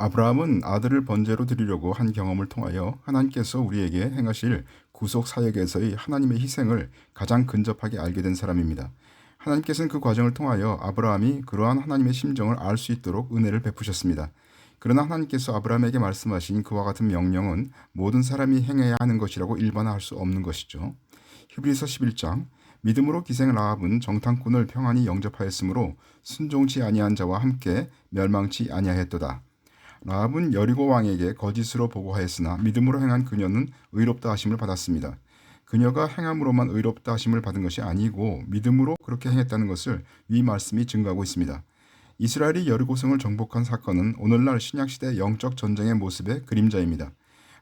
아브라함은 아들을 번제로 드리려고 한 경험을 통하여 하나님께서 우리에게 행하실 구속 사역에서의 하나님의 희생을 가장 근접하게 알게 된 사람입니다. 하나님께서는 그 과정을 통하여 아브라함이 그러한 하나님의 심정을 알 수 있도록 은혜를 베푸셨습니다. 그러나 하나님께서 아브라함에게 말씀하신 그와 같은 명령은 모든 사람이 행해야 하는 것이라고 일반화할 수 없는 것이죠. 히브리서 11장 믿음으로 기생 라합은 정탐꾼을 평안히 영접하였으므로 순종치 아니한 자와 함께 멸망치 아니하였도다. 라합은 여리고 왕에게 거짓으로 보고하였으나 믿음으로 행한 그녀는 의롭다 하심을 받았습니다. 그녀가 행함으로만 의롭다 하심을 받은 것이 아니고 믿음으로 그렇게 행했다는 것을 위 말씀이 증거하고 있습니다. 이스라엘이 여리고성을 정복한 사건은 오늘날 신약시대 영적 전쟁의 모습의 그림자입니다.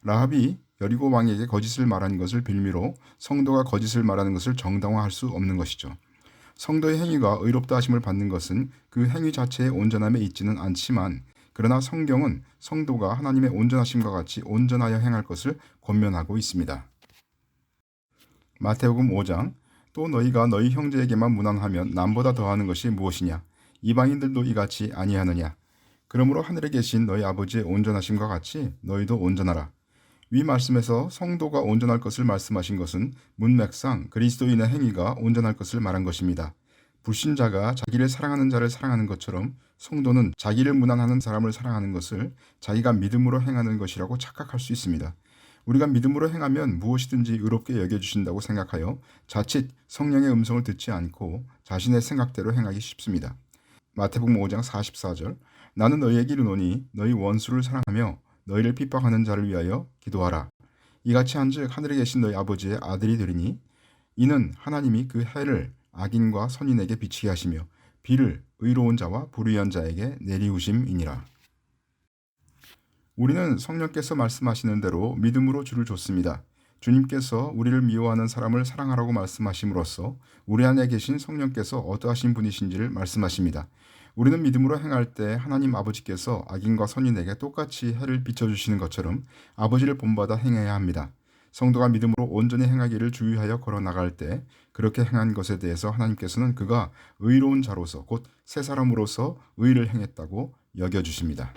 라합이 여리고 왕에게 거짓을 말한 것을 빌미로 성도가 거짓을 말하는 것을 정당화할 수 없는 것이죠. 성도의 행위가 의롭다 하심을 받는 것은 그 행위 자체의 온전함에 있지는 않지만 그러나 성경은 성도가 하나님의 온전하심과 같이 온전하여 행할 것을 권면하고 있습니다. 마태복음 5장 또 너희가 너희 형제에게만 무난하면 남보다 더하는 것이 무엇이냐 이방인들도 이같이 아니하느냐 그러므로 하늘에 계신 너희 아버지의 온전하심과 같이 너희도 온전하라 위 말씀에서 성도가 온전할 것을 말씀하신 것은 문맥상 그리스도인의 행위가 온전할 것을 말한 것입니다. 불신자가 자기를 사랑하는 자를 사랑하는 것처럼 성도는 자기를 무난하는 사람을 사랑하는 것을 자기가 믿음으로 행하는 것이라고 착각할 수 있습니다. 우리가 믿음으로 행하면 무엇이든지 의롭게 여겨주신다고 생각하여 자칫 성령의 음성을 듣지 않고 자신의 생각대로 행하기 쉽습니다. 마태복음 5장 44절 나는 너희에게 이르노니 너희 원수를 사랑하며 너희를 핍박하는 자를 위하여 기도하라. 이같이 한즉 하늘에 계신 너희 아버지의 아들이 되리니 이는 하나님이 그 해를 악인과 선인에게 비치게 하시며 비를 의로운 자와 불의한 자에게 내리우심이니라. 우리는 성령께서 말씀하시는 대로 믿음으로 주를 줬습니다. 주님께서 우리를 미워하는 사람을 사랑하라고 말씀하심으로써 우리 안에 계신 성령께서 어떠하신 분이신지를 말씀하십니다. 우리는 믿음으로 행할 때 하나님 아버지께서 악인과 선인에게 똑같이 해를 비춰주시는 것처럼 아버지를 본받아 행해야 합니다. 성도가 믿음으로 온전히 행하기를 주의하여 걸어 나갈 때 그렇게 행한 것에 대해서 하나님께서는 그가 의로운 자로서 곧 새 사람으로서 의를 행했다고 여겨 주십니다.